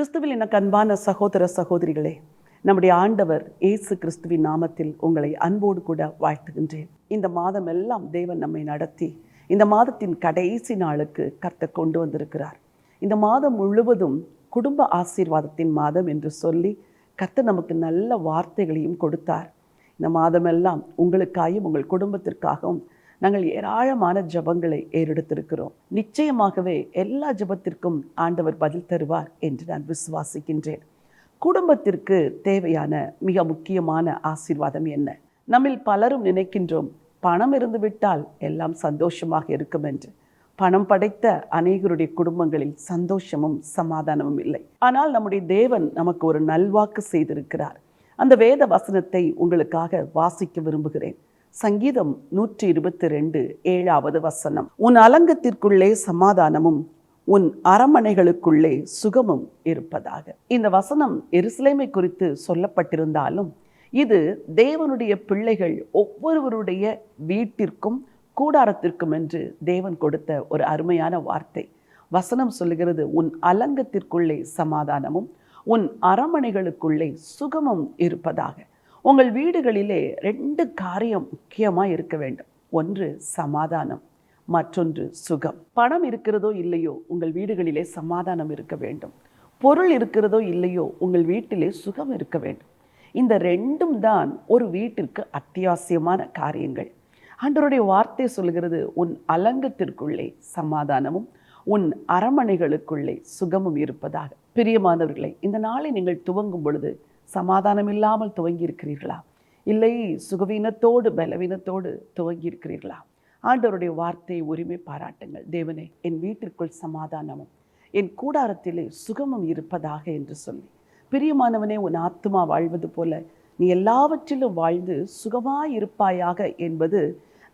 கிறிஸ்துவில் எனக்கு அன்பான சகோதர சகோதரிகளே நம்முடைய ஆண்டவர் இயேசு கிறிஸ்துவின் நாமத்தில் உங்களை அன்போடு கூட வாழ்த்துகின்றேன். இந்த மாதம் எல்லாம் தேவன் நம்மை நடத்தி இந்த மாதத்தின் கடைசி நாளுக்கு கர்த்தர் கொண்டு வந்திருக்கிறார். இந்த மாதம் முழுவதும் குடும்ப ஆசீர்வாதத்தின் மாதம் என்று சொல்லி கர்த்தர் நமக்கு நல்ல வார்த்தைகளையும் கொடுத்தார். இந்த மாதமெல்லாம் உங்களுக்காகவும் உங்கள் குடும்பத்திற்காகவும் நாங்கள் ஏராளமான ஜபங்களை ஏறெடுத்திருக்கிறோம். நிச்சயமாகவே எல்லா ஜபத்திற்கும் ஆண்டவர் பதில் தருவார் என்று நான் விசுவாசிக்கின்றேன். குடும்பத்திற்கு தேவையான மிக முக்கியமான ஆசீர்வாதம் என்ன? நம்மில் பலரும் நினைக்கின்றோம் பணம் இருந்துவிட்டால் எல்லாம் சந்தோஷமாக இருக்கும் என்று. பணம் படைத்த அநேகருடைய குடும்பங்களில் சந்தோஷமும் சமாதானமும் இல்லை. ஆனால் நம்முடைய தேவன் நமக்கு ஒரு நல்வாக்கு செய்திருக்கிறார். அந்த வேத வசனத்தை உங்களுக்காக வாசிக்க விரும்புகிறேன். சங்கீதம் நூற்றி இருபத்தி ரெண்டு ஏழாவது வசனம். உன் அலங்கத்திற்குள்ளே சமாதானமும் உன் அரமனைகளுக்குள்ளே சுகமும் இருப்பதாக. இந்த வசனம் எருசலேமை குறித்து சொல்லப்பட்டிருந்தாலும் இது தேவனுடைய பிள்ளைகள் ஒவ்வொருவருடைய வீட்டிற்கும் கூடாரத்திற்கும் என்று தேவன் கொடுத்த ஒரு அருமையான வார்த்தை. வசனம் சொல்லுகிறது உன் அலங்கத்திற்குள்ளே சமாதானமும் உன் அரமனைகளுக்குள்ளே சுகமும் இருப்பதாக. உங்கள் வீடுகளிலே ரெண்டு காரியம் முக்கியமாக இருக்க வேண்டும். ஒன்று சமாதானம் மற்றொன்று சுகம். பணம் இருக்கிறதோ இல்லையோ உங்கள் வீடுகளிலே சமாதானம் இருக்க வேண்டும். பொருள் இருக்கிறதோ இல்லையோ உங்கள் வீட்டிலே சுகம் இருக்க வேண்டும். இந்த ரெண்டும் தான் ஒரு வீட்டிற்கு அத்தியாவசியமான காரியங்கள். ஆண்டவருடைய வார்த்தை சொல்கிறது உன் அலங்கத்திற்குள்ளே சமாதானமும் உன் அரமனைகளுக்குள்ளே சுகமும் இருப்பதாக. பிரியமானவர்களை இந்த நாளை நீங்கள் துவங்கும் பொழுது சமாதானம் இல்லாமல் துவங்கி இருக்கிறீர்களா இல்லை சுகவீனத்தோடு பலவீனத்தோடு துவங்கி இருக்கிறீர்களா ஆண்டவருடைய வார்த்தையை உரிமை பாராட்டுங்கள். தேவனே என் வீட்டிற்குள் சமாதானமும் என் கூடாரத்திலே சுகமும் இருப்பதாக என்று சொல்லி. பிரியமானவனே உன் ஆத்மா வாழ்வது போல நீ எல்லாவற்றிலும் வாழ்ந்து சுகமாயிருப்பாயாக என்பது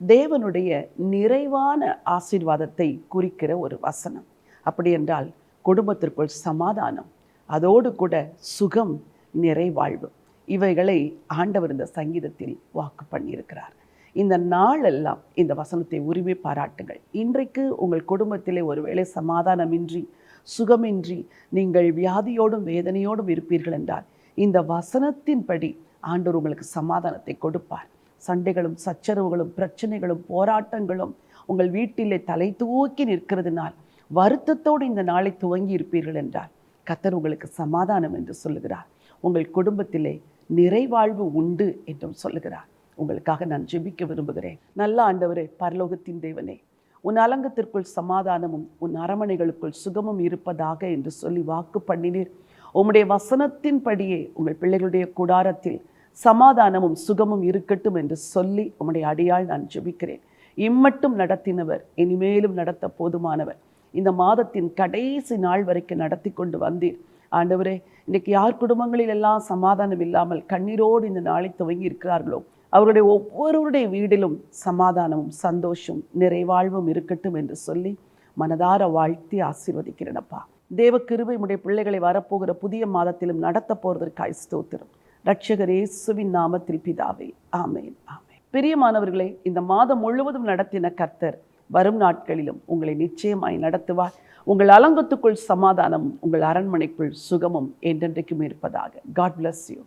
தேவனுடைய நிறைவான ஆசீர்வாதத்தை குறிக்கிற ஒரு வசனம். அப்படியென்றால் குடும்பத்திற்குள் சமாதானம் அதோடு கூட சுகம் நிறைவாழ்வு. இவைகளை ஆண்டவர் இந்த சங்கீதத்தில் வாக்கு பண்ணியிருக்கிறார். இந்த நாளெல்லாம் இந்த வசனத்தை உரிமை பாராட்டுங்கள். இன்றைக்கு உங்கள் குடும்பத்திலே ஒருவேளை சமாதானமின்றி சுகமின்றி நீங்கள் வியாதியோடும் வேதனையோடும் இருப்பீர்கள் என்றால் இந்த வசனத்தின்படி ஆண்டவர் உங்களுக்கு சமாதானத்தை கொடுப்பார். சண்டைகளும் சச்சரவுகளும் பிரச்சனைகளும் போராட்டங்களும் உங்கள் வீட்டிலே தலை தூக்கி நிற்கிறதுனால் வருத்தத்தோடு இந்த நாளை துவங்கி இருப்பீர்கள் என்றால் கத்தர் உங்களுக்கு சமாதானம் என்று சொல்லுகிறார். உங்கள் குடும்பத்திலே நிறைவாழ்வு உண்டு என்றும் சொல்லுகிறார். உங்களுக்காக நான் ஜெபிக்க விரும்புகிறேன். நல்ல ஆண்டவரே பரலோகத்தின் தேவனே உன் அலங்கத்திற்குள் சமாதானமும் உன் அரமனைகளுக்குள் சுகமும் இருப்பதாக என்று சொல்லி வாக்கு பண்ணினீர். உம்முடைய வசனத்தின்படியே உங்கள் பிள்ளைகளுடைய கூடாரத்தில் சமாதானமும் சுகமும் இருக்கட்டும் என்று சொல்லி உம்முடைய அடியால் நான் ஜெபிக்கிறேன். இம்மட்டும் நடத்தினவர் இனிமேலும் நடத்த போதுமானவர். இந்த மாதத்தின் கடைசி நாள் வரைக்கும் நடத்தி கொண்டு வந்தீர். ஆண்டவரே இன்றைக்கு யார் குடும்பங்களில் எல்லாம் சமாதானம் இல்லாமல் கண்ணீரோடு இந்த நாளை துவங்கி இருக்கிறார்களோ அவருடைய ஒவ்வொருவருடைய வீடிலும் சமாதானமும் சந்தோஷம் நிறைவாழ்வும் இருக்கட்டும் என்று சொல்லி மனதார வாழ்த்தி ஆசீர்வதிக்கிறேனப்பா. தேவ கிருபை உடைய பிள்ளைகளை வரப்போகிற புதிய மாதத்திலும் நடத்த போவதற்காய் ஸ்தோத்திரம். ரட்சகர் இயேசுவின் நாமத்தில் பிதாவே ஆமேன் ஆமேன். பிரியமானவர்களே இந்த மாதம் முழுவதும் நடத்தின கர்த்தர் வரும் நாட்களிலும் உங்களை நிச்சயமாய் நடத்துவார். உங்கள் அலங்கத்துக்குள் சமாதானம் உங்கள் அரண்மனைக்குள் சுகமும் என்றென்றைக்கும் இருப்பதாக. God bless you